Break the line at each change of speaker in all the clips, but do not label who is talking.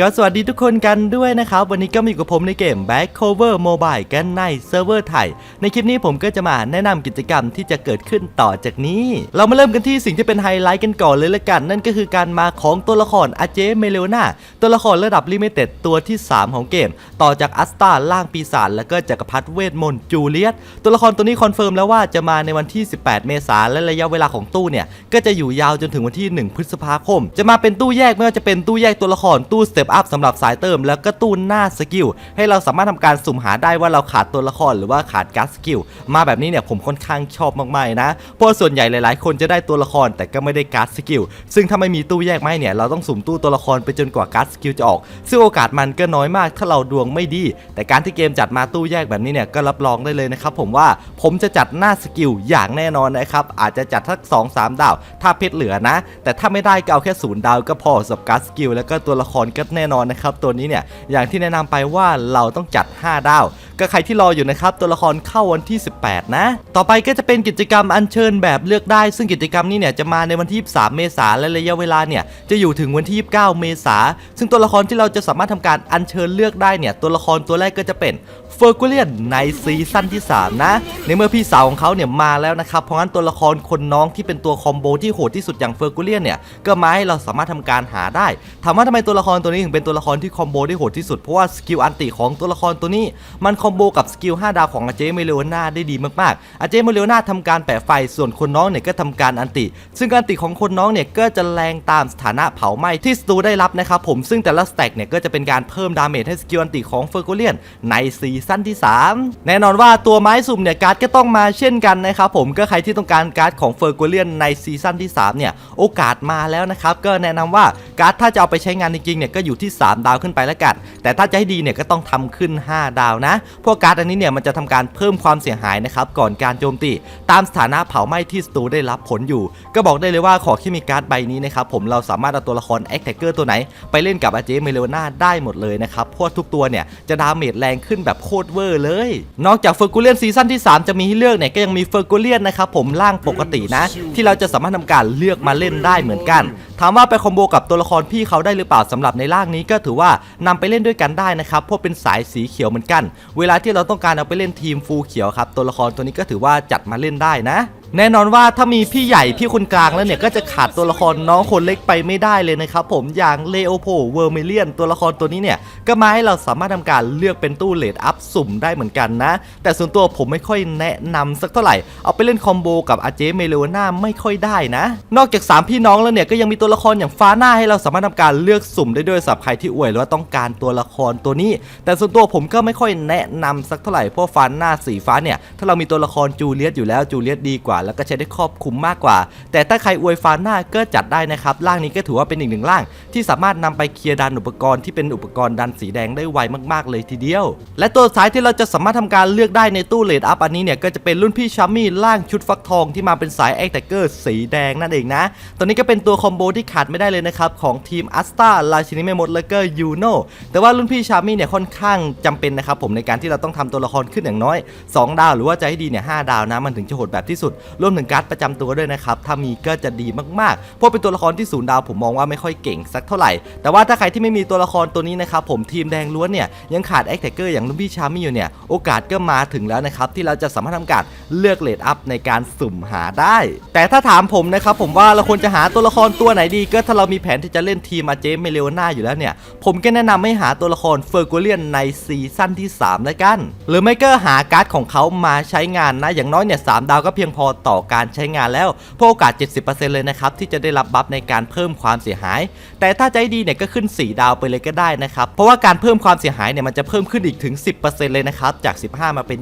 ก็สวัสดีทุกคนกันด้วยนะครับ วันนี้ก็มีอยู่กับผมในเกม Back Cover Mobile กันในเซิร์ฟเวอร์ไทย ในคลิปนี้ผมก็จะมาแนะนำกิจกรรมที่จะเกิดขึ้นต่อจากนี้ เรามาเริ่มกันที่สิ่งที่เป็นไฮไลท์กันก่อนเลยละกัน นั่นก็คือการมาของตัวละครอาเจเมเลนาตัวละครระดับลิมิเต็ดตัวที่ 3 ของเกม ต่อจากอัสตาล่างปีศาจแล้วก็จักรพรรดิเวทมนต์จูเลียตตัวละครตัวนี้คอนเฟิร์มแล้วว่าจะมาในวันที่ 18 เมษายนและระยะเวลาของตู้เนี่ยก็จะอยู่ยาวจนถึงวันที่ 1 พฤษภาคม จะมาเป็นตู้แยกไม่ว่าจะเป็นตู้แยกตัวละครตู้สเตปอัพสำหรับสายเติม แล้วก็ตู้หน้าสกิลให้เราสามารถทำการสุ่มหาได้ว่าเราขาดตัวละครหรือว่าขาดการ์ดสกิลมาแบบนี้เนี่ยผมค่อนข้างชอบมากๆนะเพราะส่วนใหญ่หลายๆ คนจะได้ตัวละครแต่ก็ไม่ได้การ์ดสกิลซึ่งถ้าไม่มีตู้แยกไม้เนี่ยเราต้องสุ่มตู้ตัวละครไปจนกว่าการ์ดสกิลจะออก ซึ่งโอกาสมันก็น้อยมากถ้าเราดวงไม่ดี แต่การที่เกมจัดมาตู้แยกแบบนี้เนี่ยก็รับรองได้เลยนะครับผมว่าผมจะจัดหน้าสกิลอย่างแน่นอนนะครับอาจจะจัดทัก2 3 ดาว ถ้าเพชรเหลือนะ แต่ถ้าไม่ได้ก็เอาแค่ศูนย์ดาวก็พอสำหรับการ์ดสกิลแล้วก็ตัวละครก็แน่นอนนะครับตัวนี้เนี่ยอย่างที่แนะนำไปว่าเราต้องจัด 5 ดาว ก็ใครที่รออยู่นะครับตัวละครเข้าวันที่ 18 นะ ต่อไปก็จะเป็นกิจกรรมอัญเชิญแบบเลือกได้ ซึ่งกิจกรรมนี้เนี่ยจะมาในวันที่ 23 เมษาและระยะเวลาเนี่ยจะอยู่ถึงวันที่ 29 เมษาซึ่งตัวละครที่เราจะสามารถทำการอัญเชิญเลือกได้เนี่ยตัวละครตัวแรกก็จะเป็นเฟอร์กูเลียนในซีซั่นที่ 3 นะ ในเมื่อพี่สาวของเขาเนี่ยมาแล้วนะครับเพราะงั้นตัวละครคนน้องที่เป็นตัวคอมโบที่โหดที่สุดอย่างเฟอร์กูเลียนเนี่ยก็มาให้เราสามารถทำการหาได้ถามว่าทำไมตัวละครตัวนี้งเป็นตัวละครที่คอมโบได้โหดที่สุดเพราะว่าสกิลอันติของตัวละครตัวนี้ มันคอมโบกับสกิล5ดาวของอาเจเมเลโอนาได้ดีมากๆอาเจเมเลโอนาทำการแปะไฟส่วนคนน้องเนี่ยก็ทำการอันติ ซึ่งการอันติของคนน้องเนี่ยก็จะแรงตามสถานะเผาไหม้ที่สตูได้รับนะครับผมซึ่งแต่ละสแต็กเนี่ยก็จะเป็นการเพิ่มดาเมจให้สกิลอันติของเฟอร์กูเลียนในซีซั่นที่ 3 แน่นอนว่าตัวไม้สุ่มเนี่ยการ์ดก็ต้องมาเช่นกันนะครับผมก็ใครที่ต้องการการ์ดของเฟอร์กูเลียนในซีซั่นที่3เนี่ยโอกาสมาแล้วนะครับก็แนะนำว่าการ์ดถ้าจะเอาไปใช้งานจริงๆเนี่ยก็อยูู่่ที่ 3 ดาวขึ้นไปแล้วกัน แต่ถ้าจะให้ดีเนี่ยก็ต้องทำขึ้น 5 ดาวนะ พวกการ์ดอันนี้เนี่ยมันจะทำการเพิ่มความเสียหายนะครับก่อนการโจมตี ตามสถานะเผาไหม้ที่สตูได้รับผลอยู่ ก็บอกได้เลยว่าขอแค่มีการ์ดใบนี้นะครับผมเราสามารถเอาตัวละครแอคแท็กเกอร์ตัวไหน ไปเล่นกับอาเจเมเลวนาได้หมดเลยนะครับเพราะว่าทุกตัวเนี่ยจะดาเมจแรงขึ้นแบบโคตรเวอร์เลย นอกจากเฟอร์กูเลียนซีซั่นที่ 3 จะมีให้เลือกเนี่ยก็ยังมีเฟอร์กูเลียนนะครับผมร่างปกตินะ ที่เราจะสามารถทำการเลือกมาเล่นได้เหมือนกัน ถามว่าไปคอมโบกับตัวละครพี่เขาได้หรือเปล่าสำหรับในร่างนี้ก็ถือว่านำไปเล่นด้วยกันได้นะครับเพราะเป็นสายสีเขียวเหมือนกัน เวลาที่เราต้องการเอาไปเล่นทีมฟูเขียวครับตัวละครตัวนี้ก็ถือว่าจัดมาเล่นได้นะ แน่นอนว่าถ้ามีพี่ใหญ่พี่คนกลางแล้วเนี่ยก็จะขาดตัวละครน้องคนเล็กไปไม่ได้เลยนะครับผมอย่างเลโอโพเวอร์เมเลียนตัวละครตัวนี้เนี่ยก็มาให้เราสามารถทำการเลือกเป็นตู้เลดอัพสุ่มได้เหมือนกันนะ แต่ส่วนตัวผมไม่ค่อยแนะนำสักเท่าไหร่ เอาไปเล่นคอมโบกับอาเจเมเลวนาไม่ค่อยได้นะ นอกจาก 3 พี่น้องแล้วเนี่ยก็ยังมีตัวละครอย่างฟ้าหน้าให้เราสามารถทำการเลือกสุ่มได้ด้วยสำหรับใครที่อวยหรือว่าต้องการตัวละครตัวนี้ แต่ส่วนตัวผมก็ไม่ค่อยแนะนำสักเท่าไหร่เพราะฟ้าหน้าสีฟ้าเนี่ยถ้าเรามีตัวละครจูเลียตอยู่แล้วจูเลียตดีกว่าแล้วก็ใช้ได้ครอบคลุมมากกว่า แต่ถ้าใครอวยฟาน้าก็จัดได้นะครับร่างนี้ก็ถือว่าเป็นอีกหนึ่งร่าง ที่สามารถนำไปเคลียร์ดันอุปกรณ์ที่เป็นอุปกรณ์ดันสีแดงได้ไวมากๆเลยทีเดียว และตัวสุดท้ายที่เราจะสามารถทำการเลือกได้ในตู้เลดอัพอันนี้เนี่ยก็จะเป็นรุ่นพี่ชัมมี่ร่างชุดฟักทองที่มาเป็นสายแอคแทกเกอร์สีแดงนั่นเองนะตอนนี้ก็เป็นตัวคอมโบที่ขาดไม่ได้เลยนะครับของทีมอัสตาราชินีแม่มดและก็ยูโนแต่ว่ารุ่นพี่ชามี่เนี่ยค่อนข้างจำเป็นนะครับผมในการที่เราต้องทำตัวละครขึ้นอย่างน้อย 2 ดาวหรือว่าจะให้ดีเนี่ยหดาวนะมันถึงจะโหดแบบที่สุดรวมถึงการ์ดประจำตัวด้วยนะครับ ถ้ามีก็จะดีมากๆ เพราะเป็นตัวละครที่ศูนย์ดาวผมมองว่าไม่ค่อยเก่งสักเท่าไหร่ แต่ว่าถ้าใครที่ไม่มีตัวละครตัวนี้นะครับผมทีมแดงล้วนเนี่ยยังขาดแอคแทกเกอร์อย่างรุ่นพี่ชามี่อยู่เนี่ยโอกาสก็มาถึงแล้วนะครับที่เราจะสามารถทำการเลือกเลดอัพในการสุ่มหาได้ แต่ถ้าถามผมนะครับผมว่าเราควรจะหาตัวละครตัวไหนดี ก็ถ้าเรามีแผนที่จะเล่นทีมอาเจมเมเลโอนาอยู่แล้วเนี่ยผมก็แนะนำให้หาตัวละครเฟอร์กูเลียนในซีซั่นที่3แล้วกัน หรือไม่ก็หาการ์ดของเขามาใช้งานนะอย่างน้อยเนี่ยสดาวก็เพียงพอต่อการใช้งานแล้วเพราะโอกาส 70%เลยนะครับที่จะได้รับบัฟในการเพิ่มความเสียหาย แต่ถ้าใจดีเนี่ยก็ขึ้น 4 ดาวไปเลยก็ได้นะครับเพราะว่าการเพิ่มความเสียหายเนี่ยมันจะเพิ่มขึ้นอีกถึง 10%เลยนะครับจาก 15 มาเป็น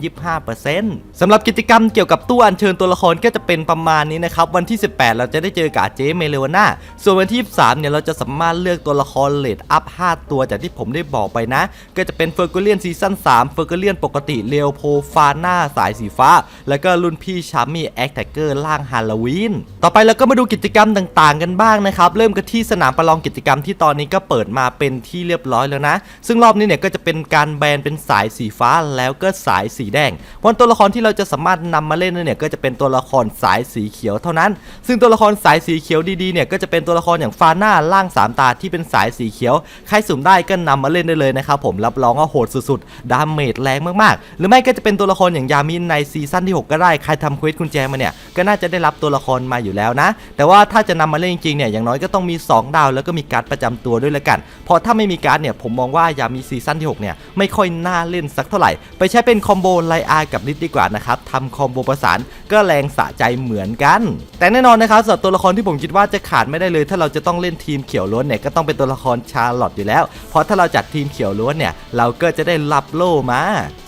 25%สำหรับกิจกรรมเกี่ยวกับตู้อัญเชิญตัวละครก็จะเป็นประมาณนี้นะครับวันที่ 18 เราจะได้เจอกับเจเมเลโอนาส่วนวันที่ 23 เนี่ยเราจะสามารถเลือกตัวละครเลดอัพ 5 ตัวจากที่ผมได้บอกไปนะ ก็จะเป็นเฟอร์กูเลียนซีซั่น3เฟอร์กูเลียนปกติเลโอโพฟาน่าสายสีฟ้า แล้วก็รุ่นพี่ชามี่แอคแท็กเกอร์ล่างฮาโลวีนต่อไปเราก็มาดูกิจกรรมต่างๆ กันบ้างนะครับเริ่มกันที่สนามประลองกิจกรรมที่ตอนนี้ก็เปิดมาเป็นที่เรียบร้อยแล้วนะ ซึ่งรอบนี้เนี่ยก็จะเป็นการแบนเป็นสายสีฟ้าแล้วก็สายสีแดงวันตัวละครที่เราจะสามารถนำมาเล่นเนี่ยก็จะเป็นตัวละครสายสีเขียวเท่านั้น ซึ่งตัวละครสายสีเขียวดีๆเนี่ยก็จะเป็นตัวละครอย่างฟาน่าล่างสามตาที่เป็นสายสีเขียว ใครสุ่มได้ก็นำมาเล่นได้เลยนะครับผมรับรองว่าโหดสุดๆดาเมจแรงมากๆ หรือไม่ก็จะเป็นตัวละครอย่างยามินในซีซั่นที่ 6 ก็ได้ใครทำเควสกุญแจมาเนี่ยก็น่าจะได้รับตัวละครมาอยู่แล้วนะ แต่ว่าถ้าจะนำมาเล่นจริงๆเนี่ยอย่างน้อยก็ต้องมี 2 ดาวแล้วก็มีการ์ดประจำตัวด้วยละกันเพราะถ้าไม่มีการ์ดเนี่ยผมมองว่าอย่ามีซีซั่นที่6เนี่ยไม่ค่อยน่าเล่นสักเท่าไหร่ ไปใช้เป็นคอมโบไลอาร์กับลิทดีกว่านะครับทำคอมโบประสาน ก็แรงสะใจเหมือนกัน แต่แน่นอนนะครับสำหรับตัวละครที่ผมคิดว่าจะขาดไม่ได้เลย ถ้าเราจะต้องเล่นทีมเขียวล้วนเนี่ยก็ต้องเป็นตัวละครชาร์ลอตอยู่แล้ว เพราะถ้าเราจัดทีมเขียวล้วนเนี่ยเราก็จะได้รับโล่มา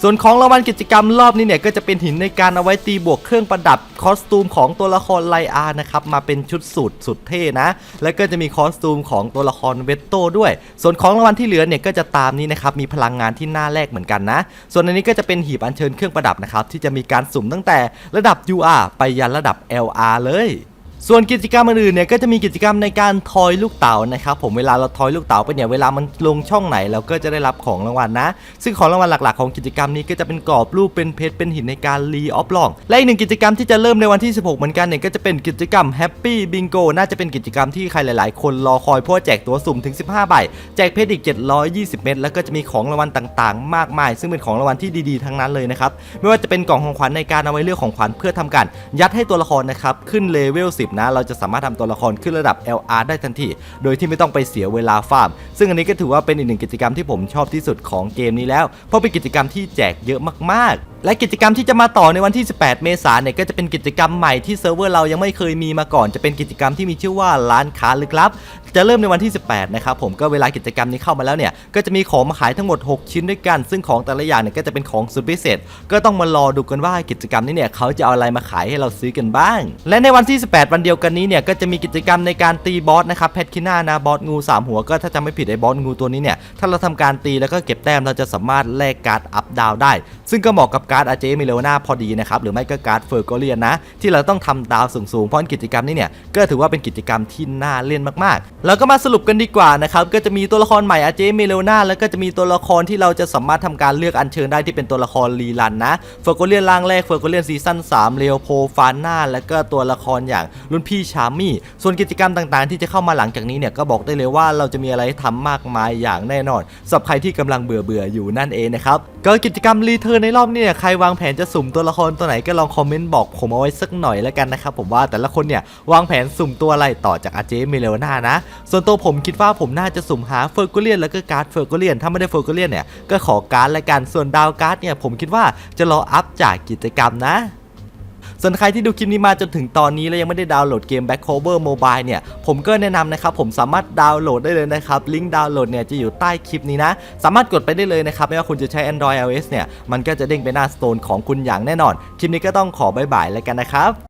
ส่วนของรางวัลกิจกรรมรอบนี้เนี่ยก็จะเป็นหินในการเอาไว้ตีบวกเครื่องประดับคอสตูมของตัวละครไลอาร์นะครับมาเป็นชุดสูตรสุดเท่นะ แล้วก็จะมีคอสตูมของตัวละครเวตโต้ด้วย ส่วนของรางวัลที่เหลือเนี่ยก็จะตามนี้นะครับมีพลังงานที่น่าแลกเหมือนกันนะ ส่วนอันนี้ก็จะเป็นหีบอัญเชิญเครื่องประดับนะครับที่จะมีการสุ่มตั้งแต่ระดับ UR ไปยันระดับ LR เลย ส่วนกิจกรรมอื่นๆเนี่ยก็จะมีกิจกรรมในการทอยลูกเต๋านะครับผมเวลาเราทอยลูกเต๋าไปเนี่ยเวลามันลงช่องไหนเราก็จะได้รับของรางวัลนะ ซึ่งของรางวัลหลักๆของกิจกรรมนี้ก็จะเป็นกรอบรูปเป็นเพชรเป็นหินในการรีออฟลองและอีกหนึ่งกิจกรรมที่จะเริ่มในวันที่ 16 เหมือนกันเนี่ยก็จะเป็นกิจกรรม Happy Bingo น่าจะเป็นกิจกรรมที่ใครหลายๆ คนรอคอยเพราะแจกตัวสุ่มถึง 15 ใบแจกเพชรอีก 720 เม็ดแล้วก็จะมีของรางวัลต่างๆ มากมาย ซึ่งเป็นของรางวัลที่ดีๆทั้งนั้นเลยนะครับไม่ว่าจะเป็นกล่องของขวัญในการเอาไว้เลือกของขวัญเพื่อทำการยัดให้ตัวละครนะครับขึ้นเลเวล10นะ เราจะสามารถทำตัวละครขึ้นระดับ LR ได้ทันที โดยที่ไม่ต้องไปเสียเวลาฟาร์ม ซึ่งอันนี้ก็ถือว่าเป็นอีกหนึ่งกิจกรรมที่ผมชอบที่สุดของเกมนี้แล้ว เพราะเป็นกิจกรรมที่แจกเยอะมากๆ และกิจกรรมที่จะมาต่อในวันที่ 18 เมษายนเนี่ยก็จะเป็นกิจกรรมใหม่ที่เซิร์ฟเวอร์เรายังไม่เคยมีมาก่อน จะเป็นกิจกรรมที่มีชื่อว่าร้านค้าลึกลับ จะเริ่มในวันที่ 18 นะครับผมก็เวลากิจกรรมนี้เข้ามาแล้วเนี่ยก็จะมีของมาขายทั้งหมด 6 ชิ้นด้วยกัน ซึ่งของแต่ละอย่างเนี่ยก็จะเป็นของสุดพิเศษ ก็ต้องมารอดูกันว่ากิจกรรมนี้เนี่ยเขาจะเอาอะไรมาขายให้เราซื้อกันบ้าง และในวันที่ 18 วันเดียวกันนี้เนี่ยก็จะมีกิจกรรมในการตีบอสนะครับแพทคิน่านะบอสงูสามหัวก็ถ้าจำไม่ผิดไอ้บอสงูตัวนี้เนี่ยถ้าเราทำการตีแล้วก็เก็บแต้มเราจะสามารถแลกการ์ดอัพดาวได้ ซึ่งก็เหมาะกับการ์ดอาเจมิเลนาพอดีนะครับหรือไม่ก็การ์ดเฟอร์โกเลียนนะที่เราต้องทำดาวสูงๆเพราะกิจกรรมนี้เนี่ยก็ถือว่าเป็นกิจกรรมที่น่าเล่นมากๆ แล้วก็มาสรุปกันดีกว่านะครับก็จะมีตัวละครใหม่อาเจมิเลนาแล้วก็จะมีตัวละครที่เราจะสามารถทำการเลือกอัญเชิญได้ที่เป็นตัวละครรีรันนะเฟอร์โกเลียนร่างแรกเฟอร์โกเลียนซีซั่น3เลโอโพฟาน่าแล้วก็ตัวละครอย่างรุ่นพี่ชามี่ส่วนกิจกรรมต่างๆ ที่จะเข้ามาหลังจากนี้เนี่ยก็บอกได้เลยว่าเราจะมีอะไรให้ทำมากมายอย่างแน่นอนสำหรับใครที่กำลังเบื่อเบื่อๆอยู่นั่นเองนะครับ ก็กิจกรรมรีเทิร์นในรอบนี้เนี่ยใครวางแผนจะสุ่มตัวละครตัวไหนก็ลองคอมเมนต์บอกผมเอาไว้สักหน่อยแล้วกันนะครับผมว่าแต่ละคนเนี่ยวางแผนสุ่มตัวอะไรต่อจากอาเจมิเลวนานะ ส่วนตัวผมคิดว่าผมน่าจะสุ่มหาเฟอร์กูเลียนแล้วก็การ์ดเฟอร์กูเลียนถ้าไม่ได้เฟอร์กูเลียนเนี่ยก็ขอการ์ดละกันส่วนดาวการ์ดเนี่ยผมคิดว่าจะรออัพจากกิจกรรมนะ ส่วนใครที่ดูคลิปนี้มาจนถึงตอนนี้แล้วยังไม่ได้ดาวน์โหลดเกม Back Cover Mobile เนี่ย ผมก็แนะนำนะครับ ผมสามารถดาวน์โหลดได้เลยนะครับ ลิงก์ดาวน์โหลดเนี่ยจะอยู่ใต้คลิปนี้นะ สามารถกดไปได้เลยนะครับ ไม่ว่าคุณจะใช้ Android iOS เนี่ย มันก็จะเด้งไปหน้าสโตนของคุณอย่างแน่นอน คลิปนี้ก็ต้องขอบายบายแล้วกันนะครับ